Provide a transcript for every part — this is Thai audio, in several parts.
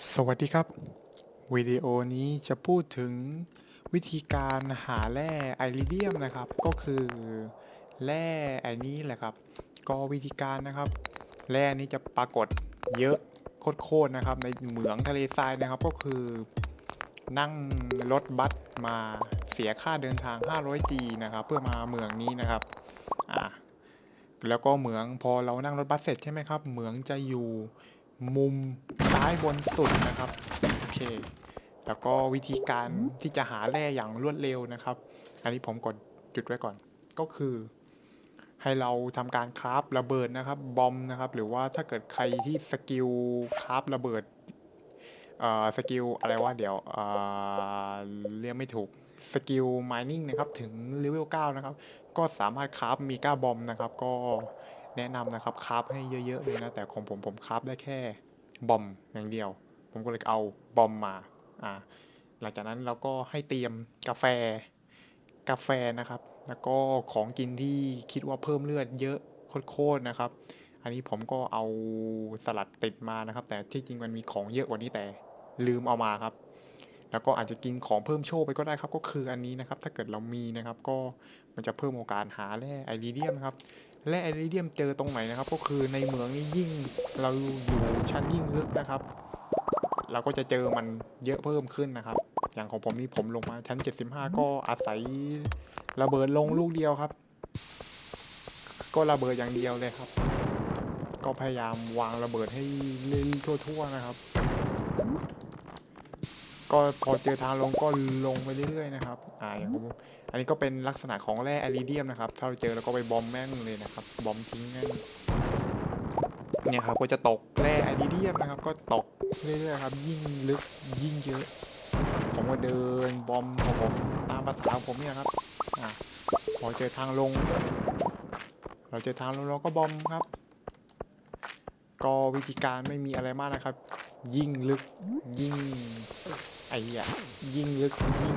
สวัสดีครับ วิดีโอนี้จะพูดถึงวิธีการหาแร่ไอริเดียมนะครับ ก็คือแร่ไอนี้แหละครับ ก็วิธีการนะครับ แร่นี้จะปรากฏเยอะโคตรๆนะครับ ในเหมืองทะเลทรายนะครับ ก็คือนั่งรถบัสมาเสียค่าเดินทาง 500G นะครับ เพื่อมาเหมืองนี้นะครับอ่าแล้วก็เหมืองพอเรานั่งรถบัสเสร็จใช่ไหมครับ เหมืองจะอยู่ มุมซ้ายบนสุดนะครับโอเค แล้วก็วิธีการที่จะหาแร่อย่างรวดเร็วนะครับ อันนี้ผมกดจุดไว้ก่อนก็คือ ให้เราทำการคราฟระเบิดนะครับบอมนะครับ หรือว่าถ้าเกิดใครที่สกิลคราฟระเบิดเอ่อสกิลอะไรว่าเดี๋ยวเอ่อเรียกไม่ถูกสกิลม i นิ่งนะครับ ถึงเลเวล9นะครับ ก็สามารถคราฟมีก้าบอมนะครับ ก็ แนะนำนะครับคราฟให้เยอะๆเลยนะแต่ของผมผมคราฟได้แค่บอมอย่างเดียว ผมก็เลยเอาบอมมาอ่าหลังจากนั้นเราก็ให้เตรียมกาแฟกาแฟนะครับ แล้วก็ของกินที่คิดว่าเพิ่มเลือดเยอะโคตรๆนะครับ อันนี้ผมก็เอาสลัดติดมานะครับ แต่ที่จริงมันมีของเยอะกว่านี้แต่ลืมเอามาครับ แล้วก็อาจจะกินของเพิ่มโชคไปก็ได้ครับ ก็คืออันนี้นะครับ ถ้าเกิดเรามีนะครับ ก็มันจะเพิ่มโอกาสหาแร่ไอริเดียมนะครับ แร่ไอริเดียมเจอตรงไหนนะครับ ก็คือในเหมืองนี่ยิ่งเราอยู่ชั้นยิ่งลึกนะครับ เราก็จะเจอมันเยอะเพิ่มขึ้นนะครับ อย่างของผมนี่ผมลงมาชั้น 75 ก็อาศัยระเบิดลงลูกเดียวครับ ก็ระเบิดอย่างเดียวเลยครับ ก็พยายามวางระเบิดให้เล่นทั่ว ๆ นะครับ ก็พอเจอทางลงก็ลงไปเรื่อยๆนะครับ อ่าอย่างผมอันนี้ก็เป็นลักษณะของแร่ไอริเดียมนะครับ ถ้าเราเจอเราก็ไปบอมแม่งเลยนะครับ บอมทิ้งแม่งเนี่ยครับก็จะตกแร่ไอริเดียมนะครับ ก็ตกเรื่อยๆครับ ยิ่งลึกยิ่งเยอะ ผมก็เดินบอมของผมตามภาษาของผมเนี่ยครับ อ่าพอเจอทางลง เราเจอทางลงเราก็บอมครับ ก็วิธีการไม่มีอะไรมากนะครับ ยิ่งลึกยิ่ง ไอ้เหี้ยยิ่งลึกยิ่ง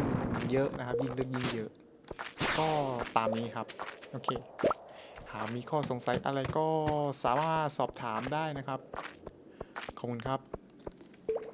เยอะนะครับ ยิ่งลึกยิ่งเยอะ ก็ตามนี้ครับ โอเค หากมีข้อสงสัยอะไรก็สามารถสอบถามได้นะครับ ขอบคุณครับ